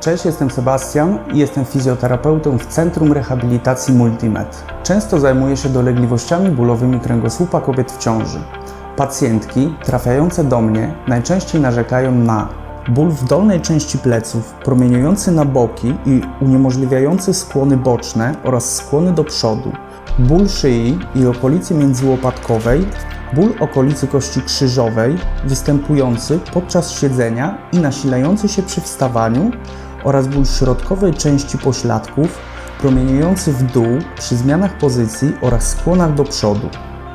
Cześć, jestem Sebastian i jestem fizjoterapeutą w Centrum Rehabilitacji Multimed. Często zajmuję się dolegliwościami bólowymi kręgosłupa kobiet w ciąży. Pacjentki trafiające do mnie najczęściej narzekają na ból w dolnej części pleców, promieniujący na boki i uniemożliwiający skłony boczne oraz skłony do przodu, ból szyi i okolicy międzyłopatkowej, ból okolicy kości krzyżowej występujący podczas siedzenia i nasilający się przy wstawaniu oraz ból środkowej części pośladków promieniujący w dół przy zmianach pozycji oraz skłonach do przodu.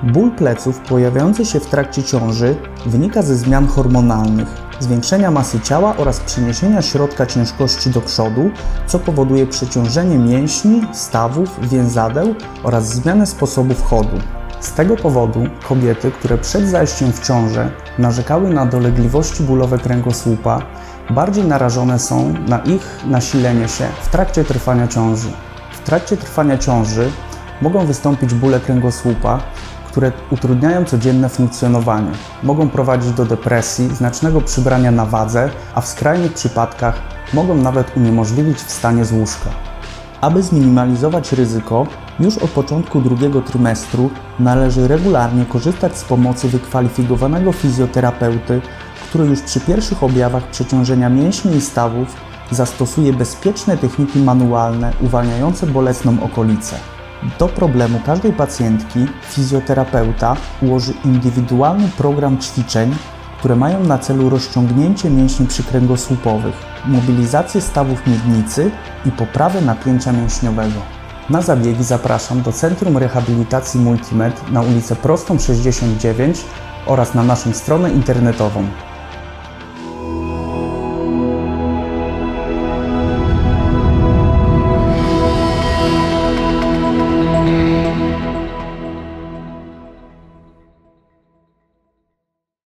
Ból pleców pojawiający się w trakcie ciąży wynika ze zmian hormonalnych, zwiększenia masy ciała oraz przeniesienia środka ciężkości do przodu, co powoduje przeciążenie mięśni, stawów, więzadeł oraz zmianę sposobów chodu. Z tego powodu kobiety, które przed zajściem w ciążę narzekały na dolegliwości bólowe kręgosłupa, bardziej narażone są na ich nasilenie się w trakcie trwania ciąży. W trakcie trwania ciąży mogą wystąpić bóle kręgosłupa, które utrudniają codzienne funkcjonowanie. Mogą prowadzić do depresji, znacznego przybrania na wadze, a w skrajnych przypadkach mogą nawet uniemożliwić wstanie z łóżka. Aby zminimalizować ryzyko, już od początku drugiego trymestru należy regularnie korzystać z pomocy wykwalifikowanego fizjoterapeuty, który już przy pierwszych objawach przeciążenia mięśni i stawów zastosuje bezpieczne techniki manualne uwalniające bolesną okolicę. Do problemu każdej pacjentki fizjoterapeuta ułoży indywidualny program ćwiczeń, które mają na celu rozciągnięcie mięśni przykręgosłupowych, mobilizację stawów miednicy i poprawę napięcia mięśniowego. Na zabiegi zapraszam do Centrum Rehabilitacji Multimed na ulicę Prostą 69 oraz na naszą stronę internetową